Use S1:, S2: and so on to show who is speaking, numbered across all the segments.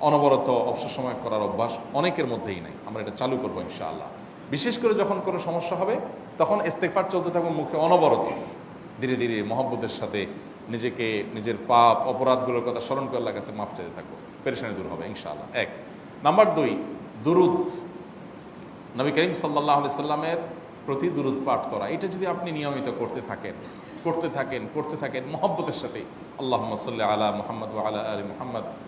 S1: অনবরত অবসর সময় করার অভ্যাস অনেকের মধ্যেই নাই। আমরা এটা চালু করব ইনশাআল্লাহ। বিশেষ করে যখন কোনো সমস্যা হবে, তখন ইস্তেকফার চলতে থাকবে মুখে অনবরত। ধীরে ধীরে মহব্বতের সাথে নিজেকে, নিজের পাপ, অপরাধগুলোর কথা স্মরণ করে আল্লাহর কাছে মাফ চাইতে থাকব। পেরেশানি দূর হবে ইনশাআল্লাহ। এক। নাম্বার দুই, দুরুদ। নবী করিম সাল্লাহ সাল্লামের প্রতি দুরুদ পাঠ করা। এটা যদি আপনি নিয়মিত করতে থাকেন করতে থাকেন করতে থাকেন, মহব্বতের সাথে আল্লাহ সাল্লি আলা মোহাম্মদ আলা আলী মোহাম্মদ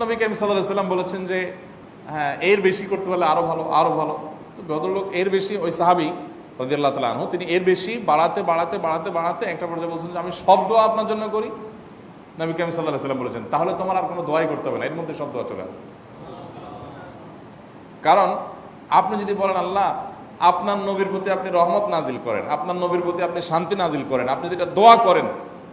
S1: নবী করিম সাল্লাহ সাল্লাম বলেছেন যে হ্যাঁ এর বেশি করতে পারলে আরও ভালো আরও ভালো। তো ভদ্রলোক এর বেশি, ওই সাহাবি রাজিয়াল্লাহ তালা আনহু, তিনি এর বেশি বাড়াতে বাড়াতে বাড়াতে বাড়াতে একটা পর্যায়ে বলছেন যে, আমি সব দোয়া আপনার জন্য করি। নবী করিম সাল্লাহ সাল্লাম বলেছেন, তাহলে তোমার আর কোনো দোয়াই করতে হবে না, এর মধ্যে সব দোয়া চলে কারণ, আপনি যদি বলেন, আল্লাহ, আপনার নবীর প্রতি আপনি রহমত নাজিল করেন, আপনার নবীর প্রতি আপনি শান্তি নাজিল করেন, আপনি যেটা দোয়া করেন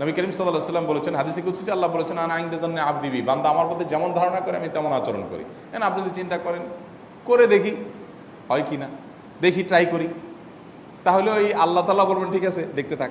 S1: নবী করিম সাল্লাহ সাল্লাম বলেছেন, হাদিসি কুসিতে আল্লাহ বলেছেন, আনা আইনদের জন্য আব দিবি, বান্দা আমার মধ্যে যেমন ধারণা করে, আমি তেমন আচরণ করি। এন আপনি যদি চিন্তা করেন, করে দেখি, হয় কি না? দেখি ট্রাই করি। তাহলে ওই আল্লাহ তাল্লাহ বলবেন, ঠিক আছে, দেখতে থাক।